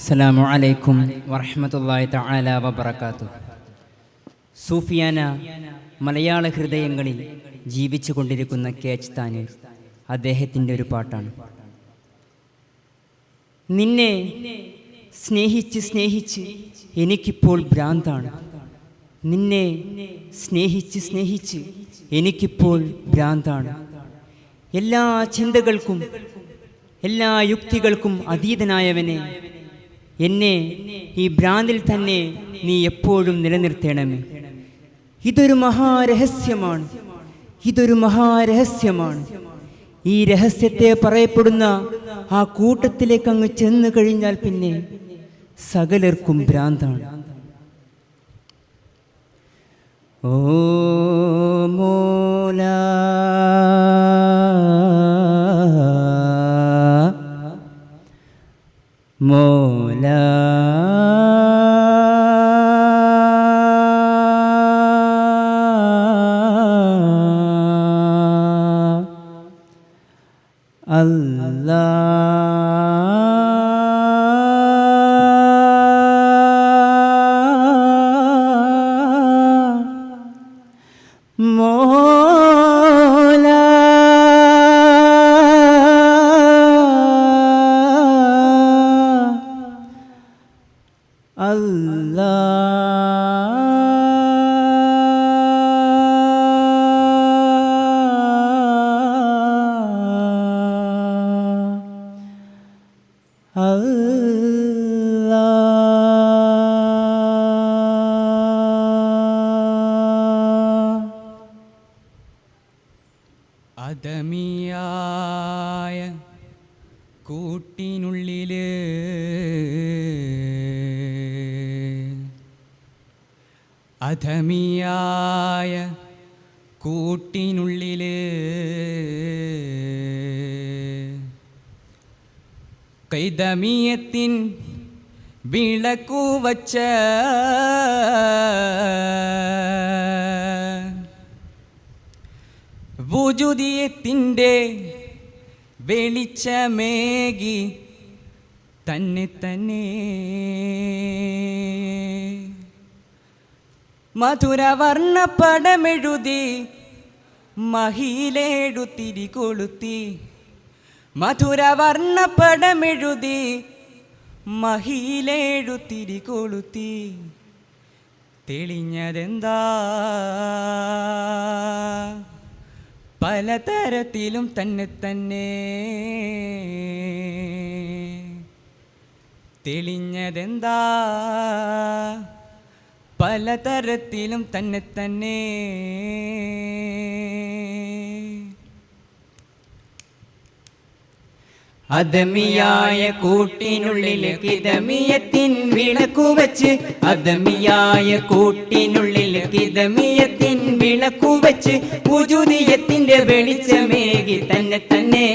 അസ്സലാമു അലൈക്കും വറഹ്മത്തുള്ളാഹി തആല വബറകാതു സൂഫിയാന മലയാള ഹൃദയങ്ങളിൽ ജീവിച്ചു കൊണ്ടിരിക്കുന്ന കേച്ച് താന് അദ്ദേഹത്തിന്റെ ഒരു പാട്ടാണ്. നിന്നെ സ്നേഹിച്ച് സ്നേഹിച്ച് എനിക്കിപ്പോൾ ഭ്രാന്താണ്. നിന്നെ സ്നേഹിച്ച് സ്നേഹിച്ച് എനിക്കിപ്പോൾ ഭ്രാന്താണ്. എല്ലാ ചിന്തകൾക്കും എല്ലാ യുക്തികൾക്കും അതീതനായവനെ എന്നെ ഈ ഭ്രാന്തിൽ തന്നെ നീ എപ്പോഴും നിലനിർത്തണമേ. ഇതൊരു മഹാരഹസ്യമാണ്. ഇതൊരു മഹാരഹസ്യമാണ്. ഈ രഹസ്യത്തെ പറയപ്പെടുന്ന ആ കൂട്ടത്തിലേക്ക് അങ്ങ് ചെന്ന് കഴിഞ്ഞാൽ പിന്നെ സകലർക്കും ഭ്രാന്താണ്. ഓ മോല আল্লাহ মোলা আল্লাহ അല്ലാ അദമിയായ കൂട്ടിനുള്ളിൽ അധമിയായ കൂട്ടിനുള്ളിൽ കൈതമിയത്തിൻ വിളക്കു വച്ച വുജുദിയത്തിന്റെ വെളിച്ചമേകി തന്നെ തന്നെ. മധുരവർണ പടമെഴുതി മഹിലേടു തിരികൊളുത്തി മധുരവർണ പടമെഴുതി തിരി കൊളുത്തി. തെളിഞ്ഞതെന്താ? പലതരത്തിലും തന്നെ തന്നെ. തെളിഞ്ഞതെന്താ? പലതരത്തിലും തന്നെ തന്നെ. അദമിയായ കൂട്ടിനുള്ളിൽ കിതമിയത്തിൻ വിളക്കു വെച്ച്. അദമിയായ കൂട്ടിനുള്ളിൽ കിതമിയത്തിൻ വിളക്കു വെച്ച്. പുജുതിയത്തിന്റെ വെളിച്ചമേകി തന്നെ തന്നെ.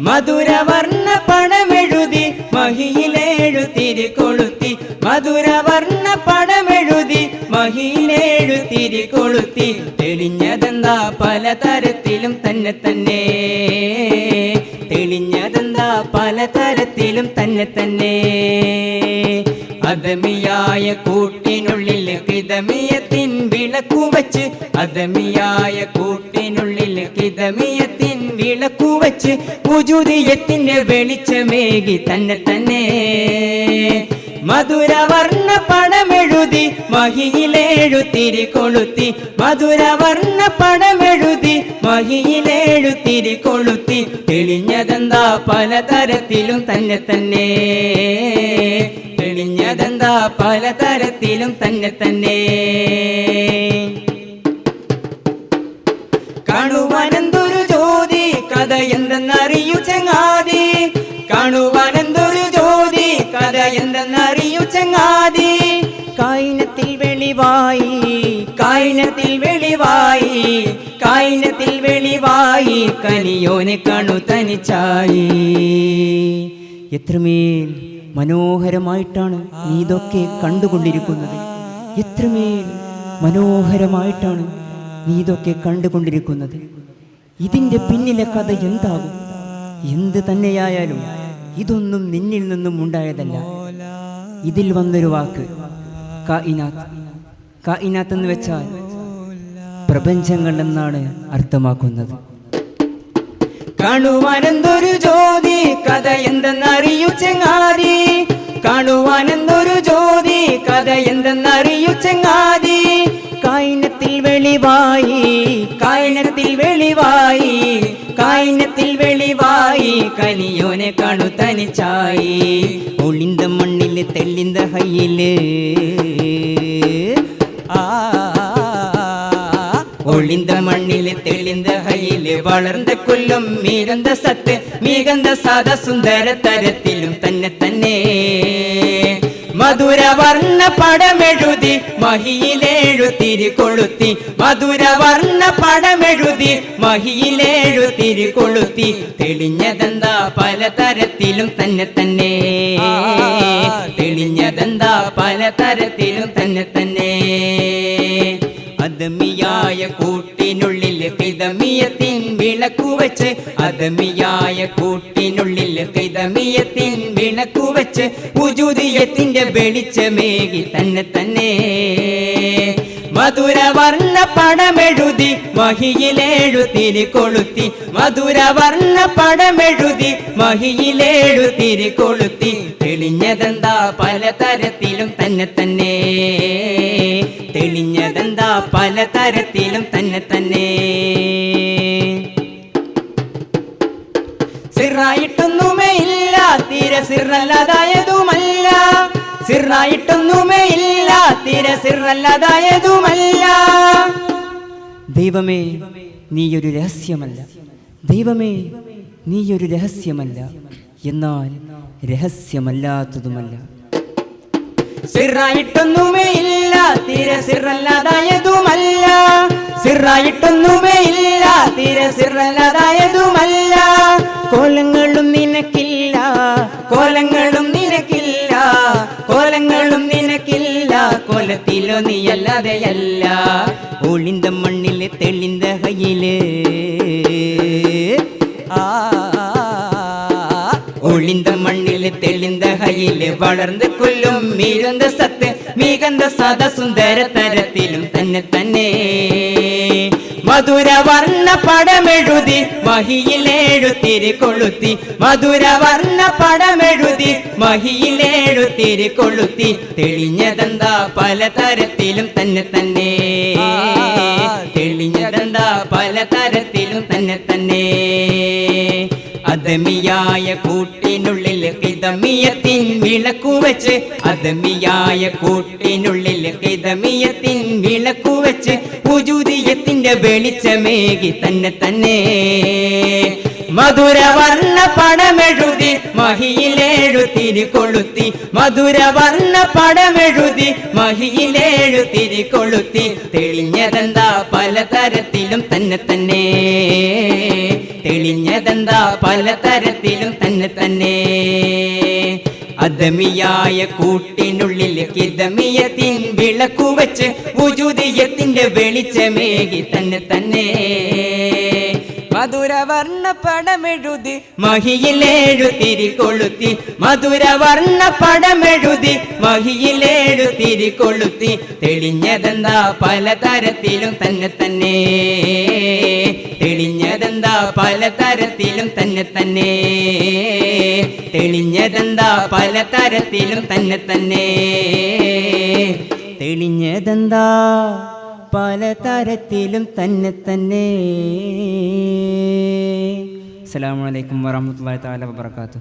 മധുരവർണ പണമെഴുതി മഹിയിലേഴു തിരികൊളുത്തി മധുരവർണ പടമെഴുതി മഹിയിലേഴു തിരികൊളുത്തി തെളിഞ്ഞതെന്താ പലതരത്തിലും തന്നെ തന്നെ. പലതരത്തിലും തന്നെ തന്നെ. അതമിയായ കൂട്ടിനുള്ളിൽ കിതമിയത്തിൻ വിളക്കു വച്ച്. അതമിയായ കൂട്ടിനുള്ളിൽ കിതമിയത്തിൻ വിളക്കു വച്ച്. പുജുതിയത്തിന്റെ വെളിച്ചമേകി തന്നെ തന്നെ. മധുരവർണ പടമെഴുതി മഹിയിലേഴുത്തിരി കൊളുത്തി. മധുരവർണ പടമെഴുതി മഹിയിലേഴുത്തിരി കൊളുത്തി. തെളിഞ്ഞതെന്താ പലതരത്തിലും തന്നെ തന്നെ. തെളിഞ്ഞതെന്താ പലതരത്തിലും തന്നെ തന്നെ. ചങ്ങാതി കായിനത്തിൽ വെളിവായി കായിനത്തിൽ വെളിവായി കായിനത്തിൽ വെളിവായി കനിയോനെ കണു തനിച്ചായി. എത്രമേൽ മനോഹരമായിട്ടാണ് നീ ഇതൊക്കെ കണ്ടുകൊണ്ടിരിക്കുന്നത്. എത്രമേൽ മനോഹരമായിട്ടാണ് നീ ഇതൊക്കെ കണ്ടുകൊണ്ടിരിക്കുന്നത്. ഇതിന്റെ പിന്നിലെ കഥ എന്താകും? എന്ത് തന്നെയായാലും ഇതൊന്നും നിന്നിൽ നിന്നും ഉണ്ടായതല്ല. ഇതിൽ വന്നൊരു വാക്ക്. കായിനാത്ത് കായിനാത്ത് എന്ന് വെച്ചാൽ പ്രപഞ്ചങ്ങൾ എന്നാണ് അർത്ഥമാക്കുന്നത്. കാണുവാനെന്തൊരു ജ്യോതി കഥ എന്തെന്നറിയൂ ചെങ്ങാതി. കാണുവാനെന്തൊരു ജ്യോതി കഥ എന്തെന്നറിയൂ ചെങ്ങാതി. കായിനത്തിൽ വെളിവായി കായിനത്തിൽ വെളിവായി കായിനത്തിൽ വെളിവായി കനിയോനെ കാണു തനിച്ചായി. ഒളിന്ത മണ്ണിൽ தெல்லு தெல்லிந்த கையிலே. ஒளிந்த மண்ணிலே தெளிந்த கையிலே வளர்ந்த கொல்லும் மிகுந்த சத்து மிகுந்த சாத சுந்தர தரத்திலும் தன்னை தன்னே മധുര വർണ പടമെഴുതി മഹിയിലേഴു തിരി കൊളുത്തി മധുര വർണ പടമെഴുതി മഹിയിലേഴു തിരി കൊളുത്തി തെളിഞ്ഞതെന്താ പലതരത്തിലും തന്നെ തന്നെ തെളിഞ്ഞതെന്താ പലതരത്തിലും തന്നെ തന്നെ. അതമിയായ കൂട്ടിനുള്ളിൽ കിതമിയത്തിൻ വിളക്കു വെച്ച് അതമിയായ കൂട്ടിനുള്ളിൽ കൈതമിയത്തിൻ വിളക്കു വെച്ച് ഉജുദിയത്തിന്റെ വെളിച്ചമേകി തന്നെ തന്നെ. മധുരവർണ പടമെഴുതി മഹിയിലേഴു തിരി കൊളുത്തി മധുര വർണ പടമെഴുതി മഹിയിലേഴു തിരി കൊളുത്തി. തെളിഞ്ഞതെന്താ പലതരത്തിലും തന്നെ തന്നെ. തെളിഞ്ഞതെന്താ പലതരത്തിലും തന്നെ തന്നെ. തീരെ സിറല്ലാതായതുമല്ല ദൈവമേ നീയൊരു രഹസ്യമല്ല. ദൈവമേ നീയൊരു രഹസ്യമല്ല. എന്നാൽ രഹസ്യമല്ലാത്തതുമല്ല. സിറായിട്ടൊന്നുമേ ഇല്ല തീരെ സിറല്ലാതായതുമല്ല സിറായിട്ടൊന്നുമേ കോലങ്ങളും നിനക്കില്ല നീയല്ലാതെയല്ല ഒളിന്ത മണ്ണിലെ തെളിന്ത കയ്യിൽ. ഒളിന്ത മണ്ണിൽ തെളിന്ത കയ്യിൽ വളർന്ന് കൊല്ലും മികந்த സത്ത് മികந்த സദസുന്ദര തരത്തിലും തന്നെ തന്നെ. മധുര വർണ പടമെഴുതി മഹിയിലേഴുത്തിരി കൊളുത്തി മധുരവർണ പടമെഴുതി മഹിയിലേഴുത്തിരി കൊളുത്തി തെളിഞ്ഞതെന്താ പലതരത്തിലും തന്നെ തന്നെ തെളിഞ്ഞതെന്താ പലതരത്തിലും തന്നെ തന്നെ. അദമിയായ കൂട്ടിനുള്ളിൽ കിതമിയത്തിൻ വിളക്കു വെച്ച്. അതമിയായ കൂട്ടിനുള്ളിൽ കിതമിയത്തിൻ വിളക്കു വെച്ച്. ഉജുദിയത്തിന്റെ വെളിച്ചമേകി തന്നെ തന്നെ. മധുര വർണ പടമെഴുതി മഹിയിലേഴു തിരി കൊളുത്തി. മധുരവർണ പടമെഴുതി മഹിയിലേഴു തിരി കൊളുത്തി. തെളിഞ്ഞതെന്താ പലതരത്തിലും തന്നെ തന്നെ. തെളിഞ്ഞതെന്താ പലതരത്തിലും തന്നെ തന്നെ. അദമിയായ കൂട്ടിനുള്ളിൽ കിതമിയത്തിൻ വിളക്കു വെച്ച് ഉജുദിയത്തിന്റെ വെളിച്ചമേകി തന്നെ തന്നെ. മധുരവർണ പടമെഴുതി മഹിയിലേഴു തിരി കൊളുത്തി. മധുര വർണ പടമെഴുതി മഹിയിലേഴു തിരി കൊളുത്തി. തെളിഞ്ഞതെന്താ പലതരത്തിലും തന്നെ തന്നെ. തെളിഞ്ഞതെന്താ പലതരത്തിലും തന്നെ തന്നെ. തെളിഞ്ഞതെന്താ പലതരത്തിലും തന്നെ തന്നെ. തെളിഞ്ഞതെന്താ പലതരത്തിലും തന്നെ തന്നെ. അസ്സലാമു അലൈക്കും വറഹ്മത്തുള്ളാഹി തആല വബറകാതുഹു.